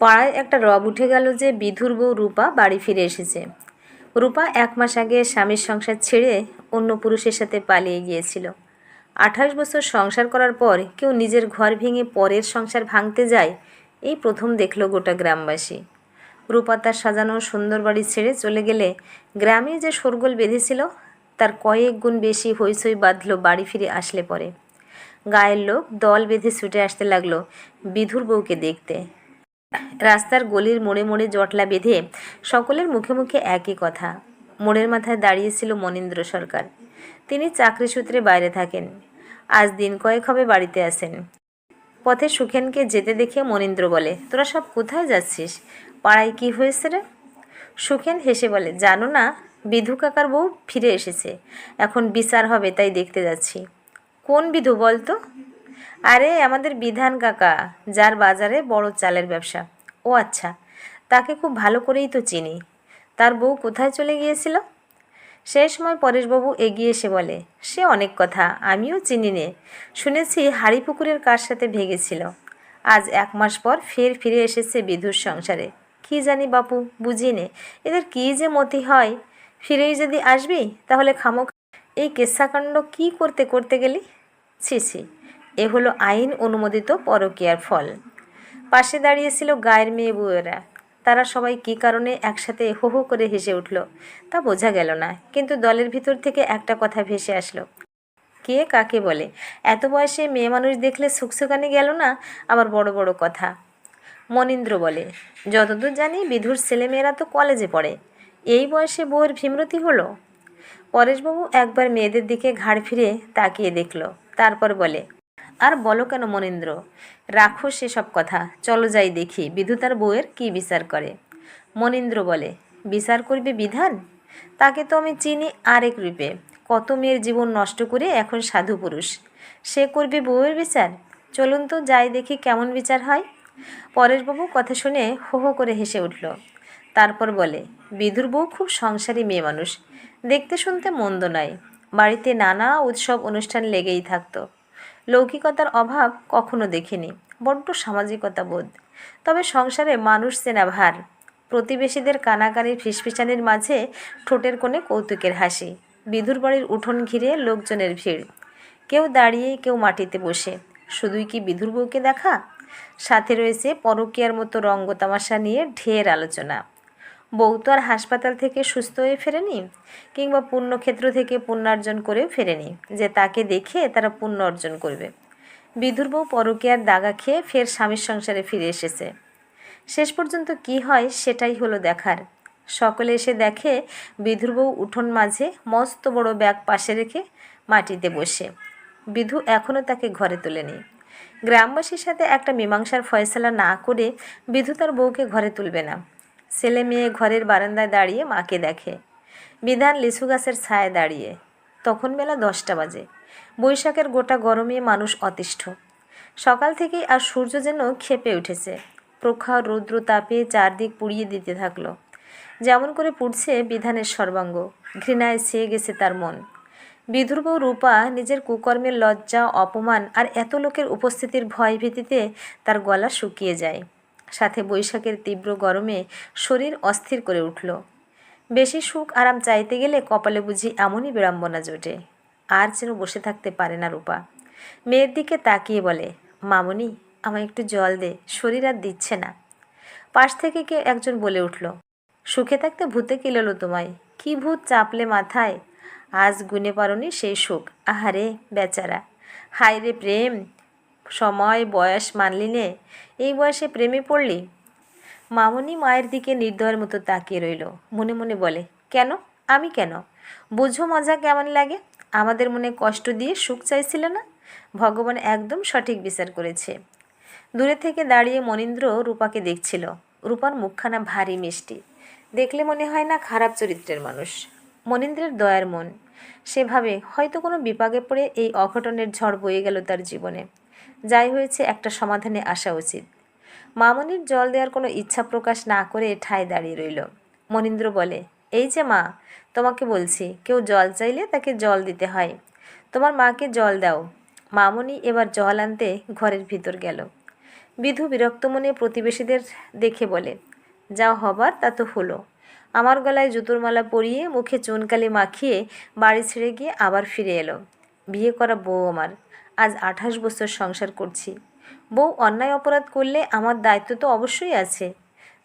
পাড়ায় একটা রব উঠে গেল যে বিধুর বউ রূপা বাড়ি ফিরে এসেছে। রূপা এক মাস আগে স্বামীর সংসার ছেড়ে অন্য পুরুষের সাথে পালিয়ে গিয়েছিল। আঠাশ বছর সংসার করার পর কেউ নিজের ঘর ভেঙে পরের সংসার ভাঙতে যায়, এই প্রথম দেখল গোটা গ্রামবাসী। রূপা তার সাজানো সুন্দর বাড়ি ছেড়ে চলে গেলে গ্রামে যে শোরগোল বেঁধেছিল, তার কয়েক গুণ বেশি হইচই বাঁধল বাড়ি ফিরে আসলে পরে। গায়ের লোক দল বেঁধে ছুটে আসতে লাগল বিধুর বউকে দেখতে। রাস্তার গলির মোড়ে মোড়ে জটলা বেঁধে সকলের মুখে মুখে একই কথা। মোড়ের মাথায় দাঁড়িয়েছিল মনীন্দ্র সরকার। তিনি চাকরি সূত্রে বাইরে থাকেন। আজ দিন কয়েক হবে বাড়িতে আসেন পথে সুখেনকে যেতে দেখে মনীন্দ্র বলে, তোরা সব কোথায় যাচ্ছিস? পাড়ায় কি হয়েছে রে? সুখেন হেসে বলে, জানো না, বিধু কাকার বউ ফিরে এসেছে। এখন বিচার হবে, তাই দেখতে যাচ্ছি। কোন বিধু বলতো? আরে, আমাদের বিধান কাকা, যার বাজারে বড় চালের ব্যবসা। ও আচ্ছা তাকে খুব ভালো করেই তো চিনি। তার বউ কোথায় চলে গিয়েছিল? সেই সময় পরেশবাবু এগিয়ে এসে বলে, সে অনেক কথা, আমিও চিনি নে শুনেছি হাড়িপুকুরের কার সাথে ভেগেছিল। আজ এক মাস পর ফের ফিরে এসেছে বিধুর সংসারে। কি জানি বাপু বুঝি নে এদের কী যে মতি হয়? ফিরেই যদি আসবি, তাহলে খামোক এই কেসাকাণ্ড কি করতে করতে গেলি? ছি ছি। এ হলো আইন অনুমোদিত পরকীয়ার ফল। পাশে দাঁড়িয়েছিল গায়ের মেয়ে বউয়েরা। তারা সবাই কী কারণে একসাথে হো হো করে হেসে উঠল, তা বোঝা গেল না, কিন্তু দলের ভিতর থেকে একটা কথা ভেসে আসলো। কে কাকে বলে? এত বয়সে মেয়ে মানুষ দেখলে সুকসুকানি গেল না? আবার বড় বড় কথা। মনীন্দ্র বলে, যতদূর জানি বিধুর ছেলেমেয়েরা তো কলেজে পড়ে। এই বয়সে বউয়ের ভীমরতি হলো? পরেশবাবু একবার মেয়েদের দিকে ঘাড় ফিরে তাকিয়ে দেখল, তারপর বলে আর বলো কেন মনেন্দ্র? রাখো সেসব কথা। চলো যাই দেখি বিধু তার বউয়ের কী বিচার করে। মনেন্দ্র বলে, বিচার করবে বিধান? তাকে তো আমি চিনি আরেক রূপে। কত মেয়ের জীবন নষ্ট করে এখন সাধু পুরুষ। সে করবে বউয়ের বিচার? চলুন তো যাই দেখি কেমন বিচার হয়। পরেশবাবু কথা শুনে হো হো করে হেসে উঠল। তারপর বলে, বিধুর বউ খুব সংসারী মেয়ে মানুষ। দেখতে শুনতে মন্দ নয়। বাড়িতে নানা উৎসব অনুষ্ঠান লেগেই থাকতো। লৌকিকতার অভাব কখনো দেখিনি, বড্ড সামাজিকতা বোধ তবে সংসারে মানুষ চেনা ভার প্রতিবেশীদের কানাকানির ফিসফিসানির মাঝে ঠোঁটের কোণে কৌতুকের হাসি, বিধুর বাড়ির উঠোন ঘিরে লোকজনের ভিড়। কেউ দাঁড়িয়ে, কেউ মাটিতে বসে, শুধুই কি বিধুর বউকে দেখা? সাথে রয়েছে পরকীয়ার মতো রঙ্গতামাশা নিয়ে ঢের আলোচনা। বউ তো আর হাসপাতাল থেকে সুস্থ হয়ে ফেরেনি? কিংবা পুণ্যক্ষেত্র থেকে পুণ্যার্জন করেও ফেরেনি, যে তাকে দেখে তারা পুণ্য অর্জন করবে। বিধুর বউ পরকীয়ার দাগা খেয়ে ফের স্বামীর সংসারে ফিরে এসেছে। শেষ পর্যন্ত কি হয় সেটাই হলো দেখার। সকলে এসে দেখে বিধুর বউ উঠোন মাঝে মস্ত বড় ব্যাগ পাশে রেখে মাটিতে বসে। বিধু এখনও তাকে ঘরে তোলেনি। গ্রামবাসীর সাথে একটা মীমাংসার ফয়সলা না করে বিধু তার বউকে ঘরে তুলবে না। ছেলে মেয়ে ঘরের বারান্দায় দাঁড়িয়ে মাকে দেখে। বিধান লিচু গাছের ছায় দাঁড়িয়ে। তখন বেলা দশটা বাজে। বৈশাখের গোটা গরমে মানুষ অতিষ্ঠ। সকাল থেকেই আর সূর্য যেন ক্ষেপে উঠেছে। প্রখর রৌদ্র তাপে চারদিক পুড়িয়ে দিতে থাকল। যেমন করে পুড়ছে বিধানের সর্বাঙ্গ। ঘৃণায় ছেয়ে গেছে তার মন। বিধুর বউ রূপা নিজের কুকর্মের লজ্জা, অপমান আর এত লোকের উপস্থিতির ভয় ভীতিতে তার গলা শুকিয়ে যায়। সাথে বৈশাখের তীব্র গরমে শরীর অস্থির করে উঠল। বেশি সুখ আরাম চাইতে গেলে কপালে বুঝি এমনই বিড়ম্বনা জোটে। আর যেন বসে থাকতে পারে না রূপা। মেয়ের দিকে তাকিয়ে বলে, মামনি, আমায় একটু জল দে, শরীর আর দিচ্ছে না। পাশ থেকে কে একজন বলে উঠল, সুখে থাকতে ভূতে কিললো তোমায়? কি ভূত চাপলে মাথায়? আজ গুনে পারনি সেই সুখ। আহারে, বেচারা। হায় রে প্রেম সময়, বয়স মানলি নে। এই বয়সে প্রেমে পড়লি? মামনি মায়ের দিকে নির্দয়ের মতো তাকিয়ে রইল। মনে মনে বলে, কেন? আমি কেন? বুঝো মজা কেমন লাগে? আমাদের মনে কষ্ট দিয়ে সুখ চাইছিল না? ভগবান একদম সঠিক বিচার করেছে। দূরে থেকে দাঁড়িয়ে মনীন্দ্র রূপাকে দেখছিল। রূপার মুখখানা ভারী মিষ্টি। দেখলে মনে হয় না খারাপ চরিত্রের মানুষ। মনীন্দ্রের দয়ার মন। সেভাবে হয়তো কোনো বিপাকে পড়ে এই অঘটনের ঝড় বয়ে গেল তার জীবনে। যাই হয়েছে, একটা সমাধানে আসা উচিত। মামনির জল দেওয়ার কোনো ইচ্ছা প্রকাশ না করে ঠায় দাঁড়িয়ে রইল। মনীন্দ্র বলে, এই যে মা, তোমাকে বলছি, কেউ জল চাইলে তাকে জল দিতে হয়। তোমার মাকে জল দাও। মামনি এবার জল আনতে ঘরের ভিতর গেল। বিধু বিরক্ত মনে প্রতিবেশীদের দেখে বলে যা হবার, তা তো হলো। আমার গলায় জুতোর মালা পরিয়ে মুখে চুনকালি মাখিয়ে বাড়ি ছেড়ে গিয়ে আবার ফিরে এলো। বিয়ে করা বউ আমার। আজ আঠাশ বছর সংসার করছি। বউ অন্যায় অপরাধ করলে আমার দায়িত্ব তো অবশ্যই আছে।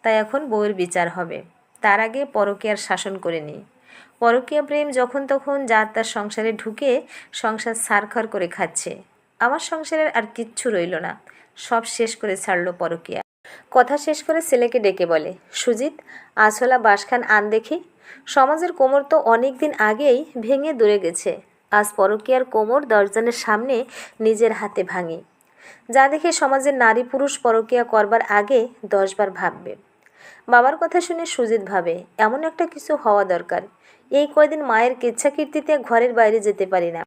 তাই এখন বউয়ের বিচার হবে। তার আগে পরকীয়ার শাসন করে নিই। পরকীয়া প্রেম যখন তখন যার তার সংসারে ঢুকে সংসার সারখর করে খাচ্ছে। আমার সংসারের আর কিচ্ছু রইল না। সব শেষ করে ছাড়লো পরকীয়া। কথা শেষ করে ছেলেকে ডেকে বলে, সুজিত আছলা বাসখান আন দেখি। সমাজের কোমর তো অনেক দিন আগেই ভেঙে দূরে গেছে। আজ পরকীয়ার কোমর দশজনের সামনে নিজের হাতে ভাঙে। যা দেখে সমাজের নারী পুরুষ পরকীয়া করবার আগে দশবার ভাববে। বাবার কথা শুনে সুজিত ভাবে, এমন একটা কিছু হওয়া দরকার। এই কয়দিন মায়ের কেচ্ছাকীর্তিতে ঘরের বাইরে যেতে পারি না।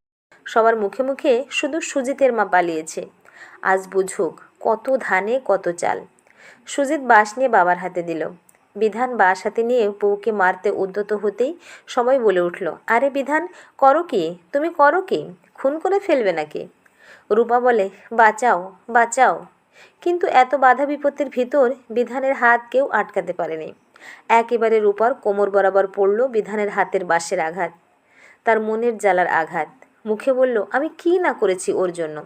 সবার মুখে মুখে শুধু সুজিতের মা পালিয়েছে। আজ বুঝুক কত ধানে কত চাল। সুজিত বাঁশ নিয়ে বাবার হাতে দিল। বিধান বাঁশ হাতে নিয়ে বউকে মারতে উদ্যত হতেই সবাই বলে উঠল। আরে বিধান, করো কি? তুমি করো কি? খুন করে ফেলবে নাকি? রূপা বলে, বাঁচাও বাঁচাও। কিন্তু এত বাধা বিপত্তির ভিতর বিধানের হাত কেউ আটকাতে পারেনি। একেবারে রূপার কোমর বরাবর পড়ল বিধানের হাতের বাঁশের আঘাত, তার মনের জ্বালার আঘাত। মুখে বলল, আমি কি না করেছি ওর জন্য?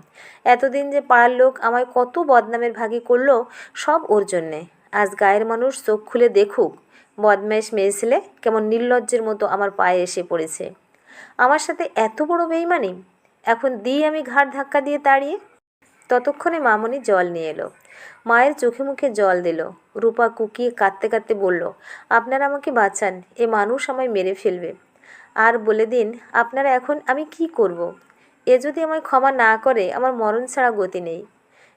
এতদিন যে পাড়ার লোক আমায় কত বদনামের ভাগি করল, সব ওর জন্যে। আজ গায়ের মানুষ চোখ খুলে দেখুক। বদমাইশ মেয়ে ছেলে কেমন নির্লজ্জের মতো আমার পায়ে এসে পড়েছে। আমার সাথে এত বড় বেইমানি? এখন দিই আমি ঘাড় ধাক্কা দিয়ে তাড়িয়ে? ততক্ষণে মামনি জল নিয়ে এলো। মায়ের চোখে মুখে জল দিল। রূপা কুকিয়ে কাঁদতে কাঁদতে বলল, আপনারা আমাকে বাঁচান, এ মানুষ আমায় মেরে ফেলবে। আর বলে দিন, আপনারা এখন আমি কি করব। এ যদি আমায় ক্ষমা না করে, আমার মরণ ছাড়া গতি নেই।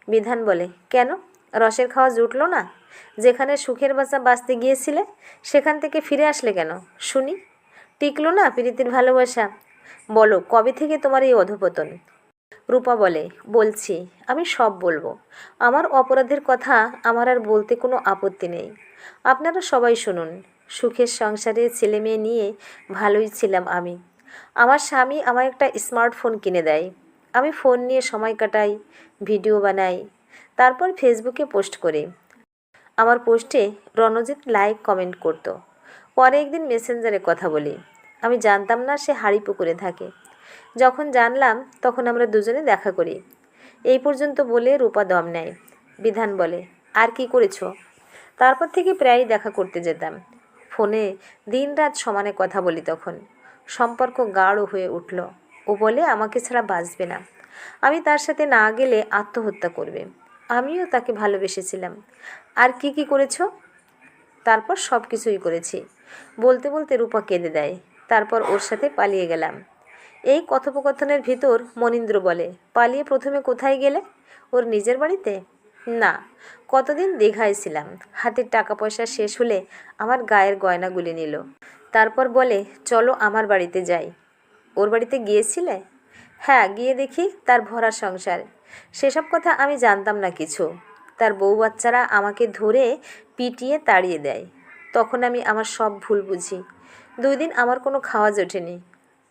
বিধান বলে, কেন? রসের খাওয়া জুটলো না? যেখানে সুখের বাসা বাঁচতে গিয়েছিলে, সেখান থেকে ফিরে আসলে কেন? শুনি। টিকলো না প্রীতির ভালোবাসা? বলো, কবে থেকে তোমার এই অধপতন? রূপা বলে, বলছি, আমি সব বলব। আমার অপরাধের কথা আমার আর বলতে কোনো আপত্তি নেই। আপনারা সবাই শুনুন। সুখের সংসারে ছেলে মেয়ে নিয়ে ভালোই ছিলাম আমি। আমার স্বামী আমার একটা স্মার্টফোন কিনে দেয়। আমি ফোন নিয়ে সময় কাটাই, ভিডিও বানাই, তারপর ফেসবুকে পোস্ট করি। আমার পোস্টে রণজিৎ লাইক, কমেন্ট করতো। পরে একদিন মেসেঞ্জারে কথা বলি। আমি জানতাম না সে হাড়ি পুকুরে থাকে। যখন জানলাম, তখন আমরা দুজনে দেখা করি। এই পর্যন্ত বলে রূপা দম নেয়। বিধান বলে, আর কি করেছ? তারপর থেকে প্রায়ই দেখা করতে যেতাম। ফোনে দিনরাত সমানে কথা বলি তখন। সম্পর্ক গাঢ় হয়ে উঠল। ও বলে, আমাকে ছাড়া বাঁচবে না। আমি তার সাথে না গেলে আত্মহত্যা করবে। আমিও তাকে ভালোবেসেছিলাম। আর কি কি করেছ? তারপর সব কিছুই করেছি। বলতে বলতে রূপা কেঁদে দেয়। তারপর ওর সাথে পালিয়ে গেলাম। এই কথোপকথনের ভিতর মনীন্দ্র বলে, পালিয়ে প্রথমে কোথায় গেলে? ওর নিজের বাড়িতে? না, কতদিন দীঘায় ছিলাম। হাতের টাকা পয়সা শেষ হলে আমার গায়ের গয়নাগুলি নিল। তারপর বলে, চলো আমার বাড়িতে যাই। ওর বাড়িতে গিয়েছিলে? হ্যাঁ গিয়ে দেখি তার ভরা সংসার। সেসব কথা আমি জানতাম না কিছু। তার বউ বাচ্চারা আমাকে ধরে পিটিয়ে তাড়িয়ে দেয়। তখন আমি আমার সব ভুল বুঝি। দুই দিন আমার কোনো খাওয়া জোটেনি।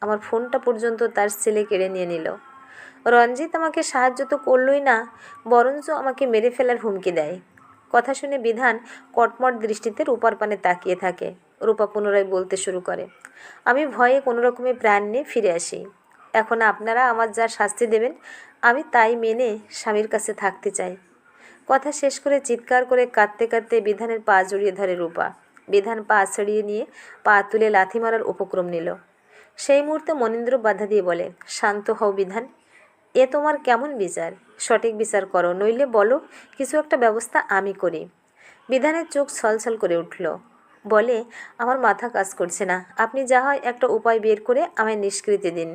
আমার ফোনটা পর্যন্ত তার ছেলে কেড়ে নিয়ে নিল। রঞ্জিত আমাকে সাহায্য তো করলই না, বরঞ্চ আমাকে মেরে ফেলার হুমকি দেয়। কথা শুনে বিধান কটমট দৃষ্টিতে রূপার পানে তাকিয়ে থাকে। রূপা পুনরায় বলতে শুরু করে। আমি ভয়ে কোনো রকমে প্রাণ নিয়ে ফিরে আসি। এখন আপনারা আমার যা শাস্তি দেবেন, আমি তাই মেনে স্বামীর কাছে থাকতে চাই। কথা শেষ করে চিৎকার করে কাঁদতে কাঁদতে বিধানের পা জড়িয়ে ধরে রূপা। বিধান পা ছড়িয়ে নিয়ে পা তুলে লাথি মারার উপক্রম নিল। সেই মুহূর্তে মনীন্দ্র বাধা দিয়ে বলে, শান্ত হও বিধান, এ তোমার কেমন বিচার? সঠিক বিচার করো, নইলে বলো, কিছু একটা ব্যবস্থা আমি করি। বিধানের চোখ ছলছল করে উঠল। বলে, আমার মাথা কাজ করছে না, আপনি যা হয় একটা উপায় বের করে আমায় নিষ্কৃতি দিন।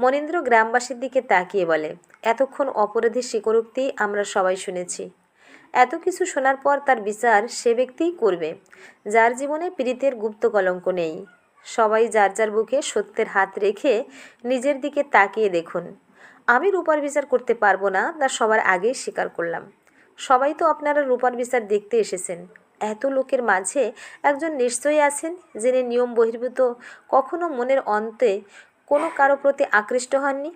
মনীন্দ্র গ্রামবাসীর দিকে তাকিয়ে বলে, এতক্ষণ অপরাধী স্বীকারোক্তি আমরা সবাই শুনেছি। এত কিছু শোনার পর তার বিচার সে ব্যক্তিই করবে। যার জীবনে পীড়িতের গুপ্ত কলঙ্ক নেই। সবাই যার যার বুকে সত্যের হাত রেখে নিজের দিকে তাকিয়ে দেখুন। আমি রূপার বিচার করতে পারব না, তা সবার আগেই স্বীকার করলাম। সবাই তো আপনারা রূপার বিচার দেখতে এসেছেন। এত লোকের মাঝে একজন নিশ্চয়ই আছেন, যিনি নিয়ম বহির্ভূত, কখনো মনের অন্তে কোনো কারও প্রতি আকৃষ্ট হননি?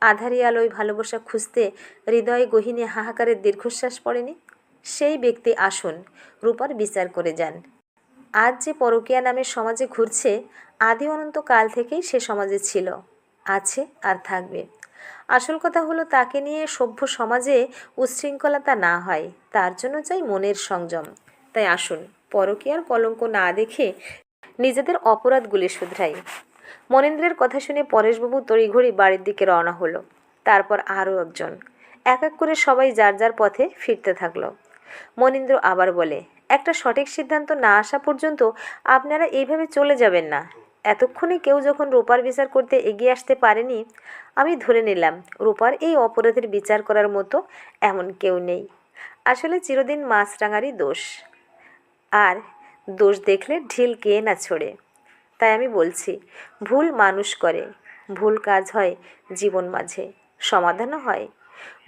আধারি আলোয় ভালোবাসা খুঁজতে হৃদয়ে গহিনী হাহাকারের দীর্ঘশ্বাস পড়েনি? সেই ব্যক্তি আসুন, রূপার বিচার করে যান। আজ যে পরকীয়া নামের সমাজে ঘুরছে, আদি অনন্ত কাল থেকেই সে সমাজে ছিল, আছে আর থাকবে। আসল কথা হলো, তাকে নিয়ে সভ্য সমাজে উচ্ছৃঙ্খলতা না হয়, তার জন্য চাই মনের সংযম। তাই আসুন, পরকীয়ার কলঙ্ক না দেখে নিজেদের অপরাধগুলি শুধরাই। মনীন্দ্রের কথা শুনে পরেশবাবু তড়িঘড়ি বাড়ির দিকে রওনা হলো। তারপর আরও একজন। এক এক করে সবাই যার যার পথে ফিরতে থাকল। মনীন্দ্র আবার বলে, একটা সঠিক সিদ্ধান্ত না আসা পর্যন্ত আপনারা এইভাবে চলে যাবেন না। এতক্ষণে কেউ যখন রূপার বিচার করতে এগিয়ে আসতে পারেনি, আমি ধরে নিলাম, রূপার এই অপরাধের বিচার করার মতো এমন কেউ নেই। আসলে চিরদিন মাছরাঙারই দোষ। আর দোষ দেখলে ঢিল কে না ছোড়ে। তাই আমি বলছি, ভুল মানুষ করে, ভুল কাজ হয় জীবন মাঝে, সমাধানও হয়।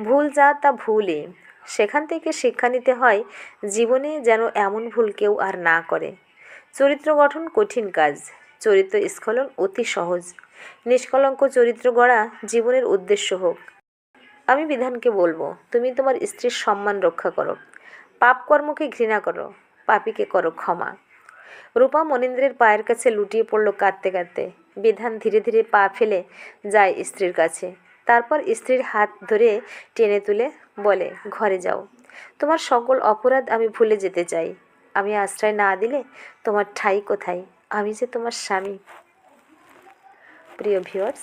ভুল যা তা ভুলই, সেখান থেকে শিক্ষা নিতে হয়, জীবনে যেন এমন ভুল কেউ আর না করে। চরিত্র গঠন কঠিন কাজ, চরিত্র স্খলন অতি সহজ। নিষ্কলঙ্ক চরিত্র গড়া জীবনের উদ্দেশ্য হোক। আমি বিধানকে বলব, তুমি তোমার স্ত্রীর সম্মান রক্ষা করো। পাপ কর্মকে ঘৃণা করো, পাপীকে করো ক্ষমা। রূপা মনীন্দ্রের পায়ের কাছে লুটিয়ে পড়ল কাঁদতে কাঁদতে। বিধান ধীরে ধীরে পা ফেলে যায় স্ত্রীর কাছে। তারপর স্ত্রীর হাত ধরে টেনে তুলে বলে, ঘরে যাও। তোমার সকল অপরাধ আমি ভুলে যেতে চাই। আমি আশ্রয় না দিলে তোমার ঠাই কোথায়? আমি যে তোমার স্বামী। প্রিয় ভিউয়ার্স